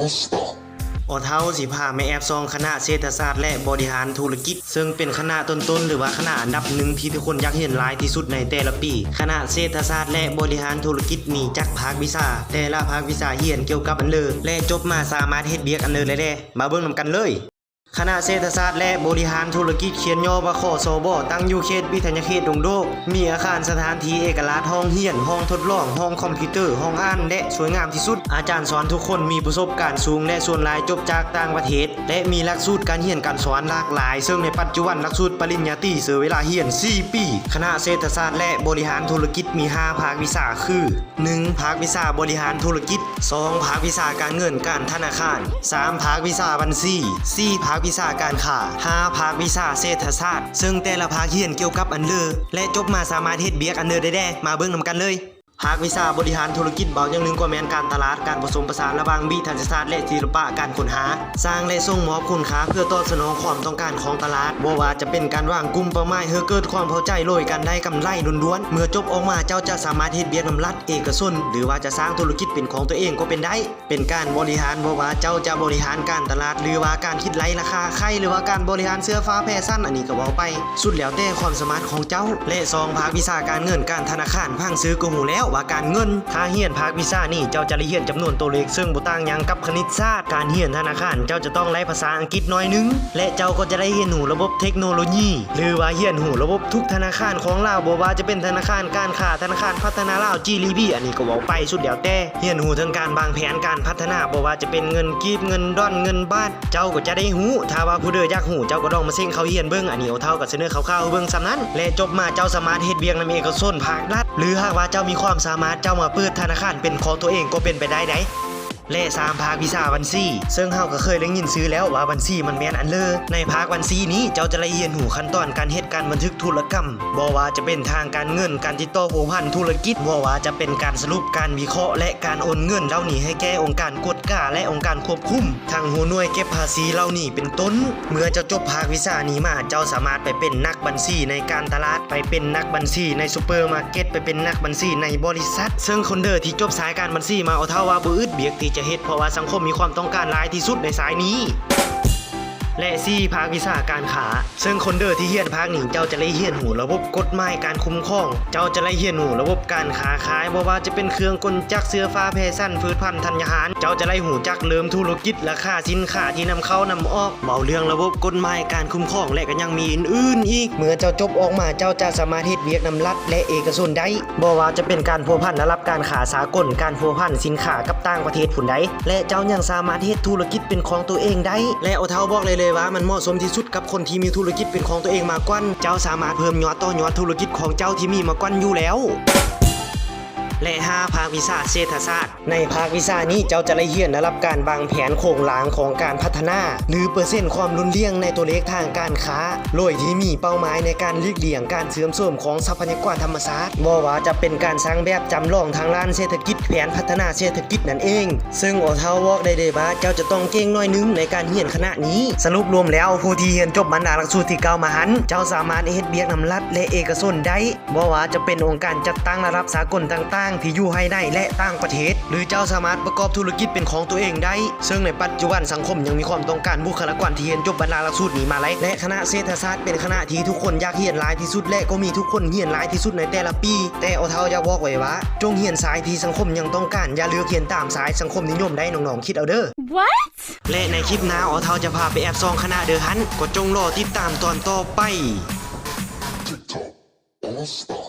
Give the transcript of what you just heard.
Costa ออเท้าสิพาแม่แอบซองคณะเศรษฐศาสตร์และบริหารธุรกิจ ซึ่งเป็นคณะต้นๆ หรือว่าคณะอันดับหนึ่งที่ทุกคนอยากเห็นหลายที่สุดในแต่ละปี คณะเศรษฐศาสตร์และบริหารธุรกิจมีจักภาควิชาแต่ละภาควิชาเหียนเกี่ยวกับอันเลยและจบมาสามารถเฮ็ดเบียกอันเลยได้แด่มาเบิ่งนำกันเลย คณะเศรษฐศาสตร์และบริหารธุรกิจเขียนย่อว่าขอสบตั้งอยู่เขตวิทยาเขตดงโดก มีอาคารสถานที่เอกลักษณ์ห้องเรียน ห้องทดลอง ห้องคอมพิวเตอร์ ห้องอ่าน และสวยงามที่สุด อาจารย์สอนทุกคนมีประสบการณ์สูง และส่วนหลายจบจากต่างประเทศ และมีหลักสูตรการเรียนการสอนหลากหลาย ซึ่งในปัจจุบันหลักสูตรปริญญาตรีเสือเวลาเรียน 4 ปี คณะเศรษฐศาสตร์และบริหารธุรกิจมี 5 ภาควิชาคือ 1. ภาควิชาบริหารธุรกิจ 2. ภาควิชาการเงินการธนาคาร 3. ภาควิชาบัญชี 4. ภาควิชาการค้า 5. ภาควิชาเศรษฐศาสตร์ ซึ่งแต่ละภาคเรียนเกี่ยวกับอันเลอและจบมาสามารถเฮ็ดเบียกอันเลอได้แด้มาเบิ่งนำกันเลย ภาควิชาบริหารธุรกิจเบาย่างหนึ่งก็แมนการตลาดการผสมผสานระหว่างวิทยาศาสตร์และศิลปะการค้นหา สร้างและส่งมอบคุณค่าเพื่อตอบสนองความต้องการของตลาดบ่ว่าจะเป็นการวางกลุ่มเป้าหมายเพื่อเกิดความเข้าใจโดยการได้กำไรล้วนๆเมื่อจบออกมาเจ้าจะสามารถเฮ็ดเบียกนำรัฐเอกชนหรือว่าจะสร้างธุรกิจเป็นของตัวเองก็เป็นได้ เป็นการบริหารบ่ว่าเจ้าจะบริหารการตลาด หรือว่าการคิดไล่ราคาไข่หรือว่าการบริหารเสื้อฟ้าแพร่สั้นอันนี้ก็เว้าไป สุดแล้วแต่ความสามารถของเจ้า และซองภาควิชาการเงินการธนาคารพังซื้อก็หูแล้วว่าการเงินถ้าเฮียนภาควิชานี่เจ้าจะได้เฮียนจำนวนตัวเลขซึ่งบ่ต่างยังกับคณิตศาสตร์การเฮียนธนาคารเจ้าจะต้องไล่ภาษาอังกฤษน้อยหนึง และเจ้าก็จะได้เฮียนหูระบบเทคโนโลยี หรือว่าเฮียนหูระบบทุกธนาคารของลาวบ่ว่าจะเป็นธนาคารการค้าธนาคารพัฒนาลาว GDP อันนี้ก็เว้าไปสุดแล้วแต่เฮียนหูถึงการวางแผนการพัฒนาบ่ว่าจะเป็นเงินกีบเงินดอนเงินบาทเจ้าก็จะได้หูถ้าว่าผู้เดออยากหูเจ้าก็ต้องมาเซ็งเขาเฮียนเบิ่งอันนี้เอาเท่ากับเสนอคร่าวๆเบิ่งซำนั้น และจบมาเจ้าสามารถเฮ็ดเวียงนำเอกชนภาครัฐหรือหากว่าเจ้ามีความสามารถเจ้ามาเปิดธนาคารเป็นของตัวเองก็เป็นไปได้ได และสามภาควิชาบัญชีซึ่งเฮาก็เคยได้ยินซื้อแล้วว่าบัญชีมันแม่นอันเลอในภาคบัญชีนี้เจ้าจะละเอียดหูขั้นตอนการเฮ็ดการบันทึกธุรกรรมบ่ว่าจะเป็นทางการเงินการติดต่อผูกพันธุรกิจบ่ว่าจะเป็นการสรุปการวิเคราะห์ และการโอนเงินเหล่านี้ให้แก่องค์การกวดกาและองค์การควบคุมทางหัวหน่วยเก็บภาษีเหล่านี้เป็นต้น เมื่อเจ้าจบภาควิชานี้มาเจ้าสามารถไปเป็นนักบัญชีในการตลาดไปเป็นนักบัญชีในซูเปอร์มาร์เก็ตไปเป็นนักบัญชีในบริษัท ซึ่งคนเดอที่จบสายการบัญชีมาเอาเท่าว่าบ่อึดเบียกที่จะเฮ็ดเพราะว่าสังคมมีความต้องการหลายที่สุดในสายนี้ และซี่ภาควิชาการขา ซึ่งคนเดอที่เฮียนภาคนี้เจ้าจะได้เฮียนหูระบบกฎหมายการคุ้มครอง เจ้าจะได้เฮียนหูระบบการค้าขายบ่ว่าจะเป็นเครื่องกลจักรเสื้อฟ้าแพสั้นพืชพันธุ์ธัญญาหาร เจ้าจะได้หูจักเริ่มธุรกิจราคาสินค้าที่นำเข้านำออกเบาเรื่องระบบกฎหมายการคุ้มครองและก็ยังมีอื่นๆอีก เมื่อเจ้าจบออกมาเจ้าจะสามารถเฮ็ดเวียกนำรัฐและเอกชนได้บ่ว่าจะเป็นการพัวพันระดับการขาสากลการพัวพันสินค้ากับต่างประเทศผุนใดและเจ้ายังสามารถเฮ็ดธุรกิจเป็นของตัวเองได้ และโอเทาบอกเลยเลยว่ามันเหมาะสมที่สุดกับคนที่มีธุรกิจเป็นของตัวเองมากกว่าเจ้าสามารถเพิ่มยอดต่อยอดธุรกิจของเจ้าที่มีมากกว่าอยู่แล้ว และ 5 ภาควิชาเศรษฐศาสตร์ ในภาควิชานี้เจ้าจะได้เรียนรับการวางแผนโครงหลางของการพัฒนา หรือเปอร์เซ็นต์ความรุนเรียงในตัวเลขทางการค้าโดยที่มีเป้าหมายในการเลีกเลี่ยงการเสื่อมโทรมของทรัพยากรธรรมชาติบ่ว่าจะเป็นการสร้างแบบจำลองทางด้านเศรษฐกิจแผนพัฒนาเศรษฐกิจนั่นเอง ซึ่งโอเทาวอกได้เลยว่าเจ้าจะต้องเก่งน้อยนึงในการเรียนคณะนี้ สรุปรวมแล้วผู้ที่เรียนจบบรรดาหลักสูตรที่เก้ามาหัน เจ้าสามารถเฮ็ดเบียกนำรัฐและเอกชนได้บ่ว่าจะเป็นองค์การจัดตั้งระดับสากลต่างๆที่อยู่ภายในและต่างประเทศ หรือเจ้าสามารถประกอบธุรกิจเป็นของตัวเองได้ ซึ่งในปัจจุบันสังคมยังมีความต้องการบุคลากรที่เรียนจบบรรดาหลักสูตรนี้มาหลายและคณะเศรษฐศาสตร์เป็นคณะที่ทุกคนอยากเรียนหลายที่สุดและก็มีทุกคนเรียนหลายที่สุดในแต่ละปี แต่เอาเท่าอยากบอกไว้ว่าจงเรียนสายที่สังคมยังต้องการอย่าเลือกเรียนตามสายสังคมนิยมได้น้องๆคิดเอาเด้อ What? และในคลิปหน้าอ๋อเทาจะพาไปแอบซองคณะเดอฮันก็จงรอติดตามตอนต่อไป TikTok. All-Star.